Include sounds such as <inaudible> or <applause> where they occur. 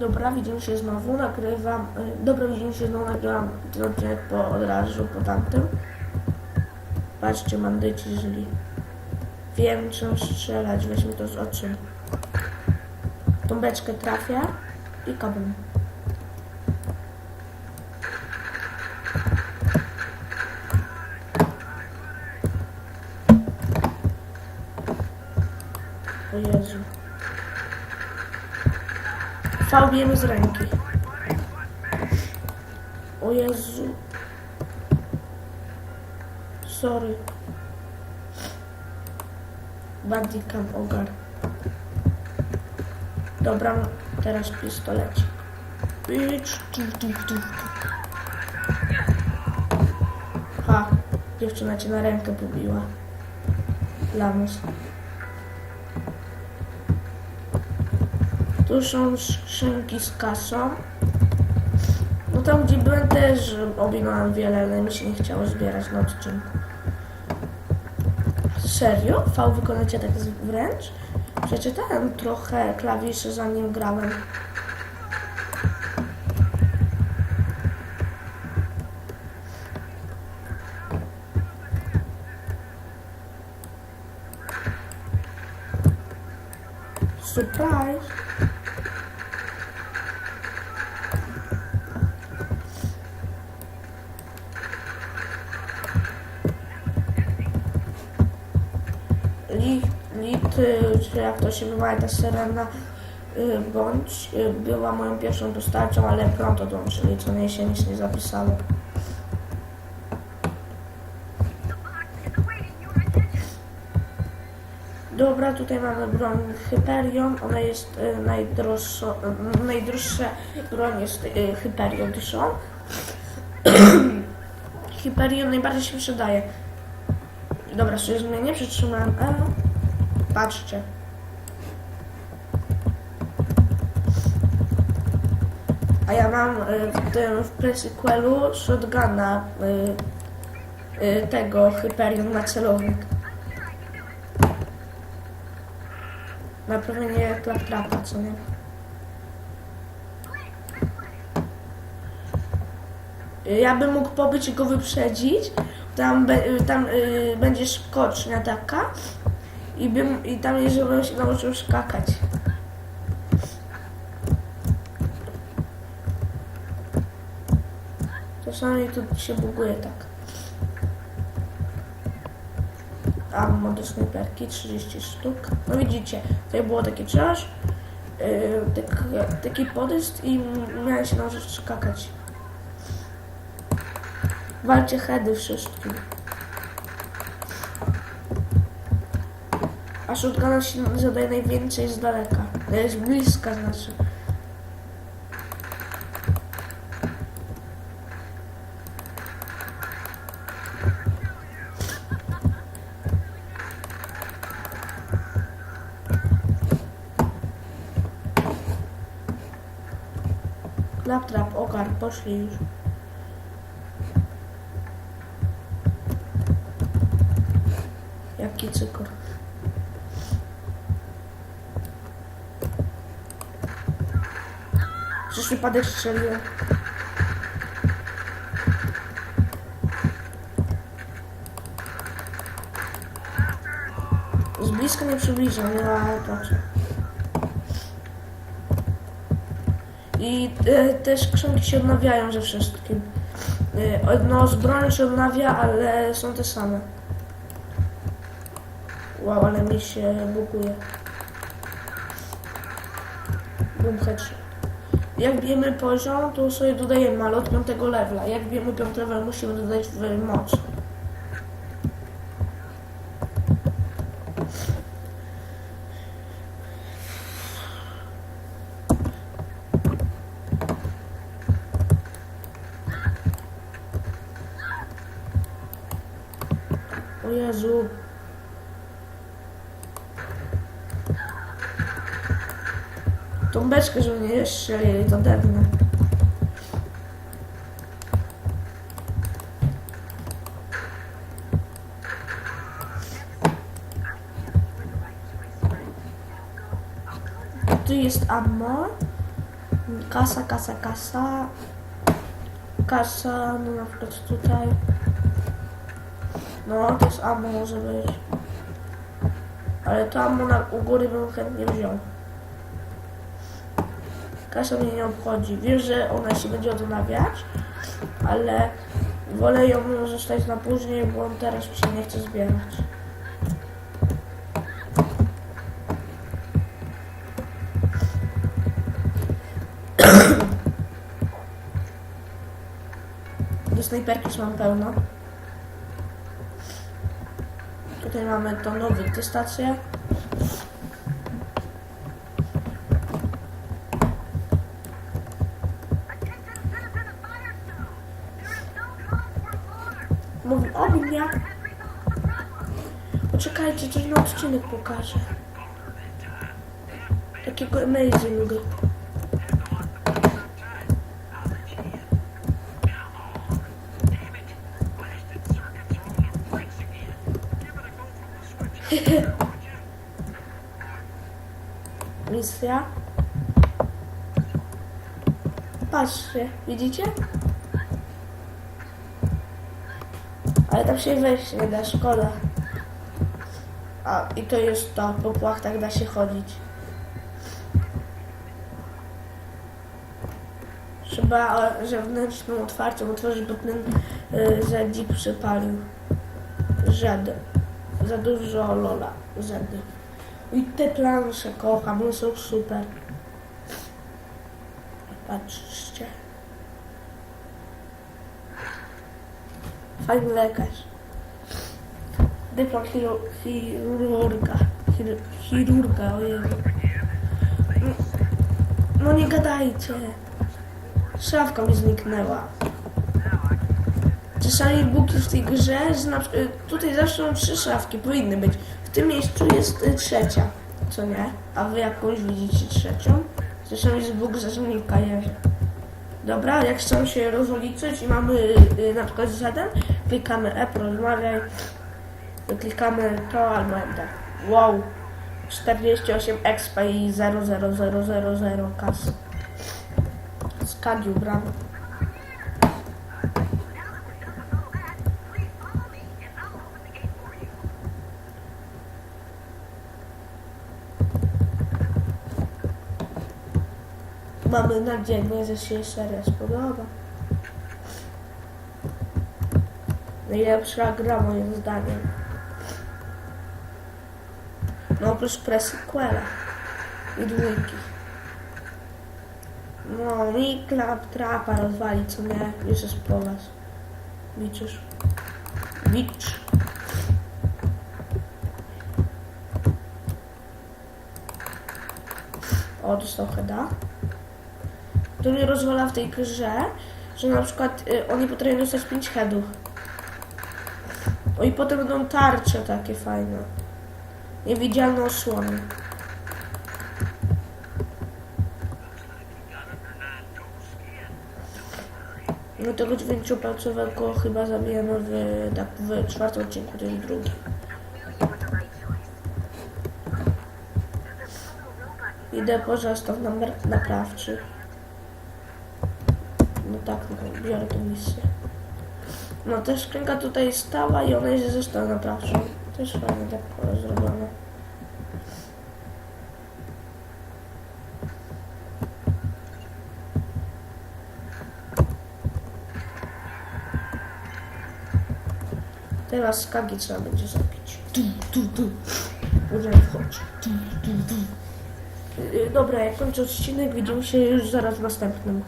Dobra, widzimy się znowu, nagrywam. y, Dobra, widzimy się znowu, nagrywam ten odcinek po od razu po tamtym. Patrzcie, bandyci źli. Wiem, czym strzelać, weźmy to z oczu. Tą beczkę trafię i kabum. O Jezu. Bijemy z ręki. O Jezu. Sorry. Bandicam ogar. Dobra, teraz tu. Ha, dziewczyna cię na rękę pobiła. Lamus. Tu są skrzynki z kasą. No tam gdzie byłem też ominąłem wiele, ale mi się nie chciało zbierać na odcinku. Serio? V wykonacie tak wręcz? Przeczytałem trochę klawiszy zanim grałem. Surprise! Czy jak to się wymawia ta syrena, y, bądź y, była moją pierwszą postacią, ale pronto dołączyli, co nie się nic nie zapisało. Dobra, tutaj mamy broń Hyperion, ona jest y, najdroższa, y, najdroższa broń jest y, Hyperion Dishon. Hyperion najbardziej się przydaje. Dobra, sobie zmienię, przytrzymałem E. Patrzcie. A ja mam y, w tym presequelu shotguna y, y, tego Hyperion na celownik. Naprawienie klaptrapa, co nie? Ja bym mógł pobyć i go wyprzedzić. Tam, be, tam y, będzie skocznia taka. I, bym, I jest, żebym się nauczył skakać. Czasami tu się buguje tak. Ammo do snajperki, 30 sztuk. No widzicie, tutaj było takie coś, yy, tak, taki podejść i miałem się nauczyć skakać. Walcie heady wszystkim. A shotguna się zadaje najwięcej z daleka. Jest bliska znaczy. Klaptrap, ogar, poszli już. Jaki cykor. Przez przypadek strzeliłem. Z bliska nie przybliżam, ja patrzę. I e, te skrzynki się odnawiają ze wszystkim. E, no, z broni się odnawia, ale są te same. Wow, ale mi się buguje. Boom headshot. Jak bijemy poziom, to sobie dodajemy, ale od piątego levela. Jak bijemy piąty level, musimy dodać w moc. O Jezu. Tą beczkę, żeby nie jeszcze to dewne. Tu jest ammo. Kasa, kasa, kasa. Kasa, no na przykład tutaj. No, to jest ammo może być. Ale to ammo na, u góry bym chętnie wziął. Kasa mnie nie obchodzi. Wiem, że ona się będzie odnawiać, ale wolę ją zostać na później, bo teraz się nie chce zbierać. <clears throat> Do snajperki już mam pełno. Tutaj mamy tą nową stację. Mówi o. Poczekajcie, coś na odcinek pokażę. Takiego amazing. <laughs> Misja. Patrzcie, widzicie? Ale tam się wejść nie da, szkoda. A, i to jest to, po płachtach da się chodzić. Trzeba zewnętrzną otwartą otworzyć, bo ten y, przypalił. Żed. Za dużo lola. Zedy. I te plansze kocham, one są super. Patrzcie. Fajny lekarz. Dyplom chiru- chirurga. Chir chirurga, ojej. No nie gadajcie. Szafka mi zniknęła. Czasami buki w tej grze, że tutaj zawsze są trzy szafki, powinny być. W tym miejscu jest y, trzecia, co nie? A wy jakąś widzicie trzecią? Czasami jest bóg, znika jeże. Dobra, jak chcemy się rozliczyć i mamy y, na przykład zadem, klikamy E, porozmawiaj, klikamy to albo Enter. Wow, 48 expa i 00000 kasy. Skadził, brawo. Mamy nadzieję, że się seria spodoba. Najlepsza gra moim zdaniem. No oprócz presequela i dwójki. No, mi klap trapa rozwali, co nie? Już jest po was. Widzisz? Wicz. O, dostał heada. To mnie rozwala w tej grze, że na przykład y, oni potrafią dostać 5 headów. O i potem będą tarcze takie fajne. Niewidzialne osłony. No tego dziewięciopalcowego chyba zabijemy w, tak, w czwartym odcinku, to jest drugi. Idę po zestaw numer naprawczy. No tak, no, tę misję. No ta skrzynka tutaj stała i ona jest ze zestawu naprawczym. To jest fajnie tak zrobione. Teraz skagi trzeba będzie zabić. Tu, tu, tu. Będziemy wchodzić. Tu, tu, tu. Yy, Dobra, jak kończę odcinek, widzimy się już zaraz w następnym.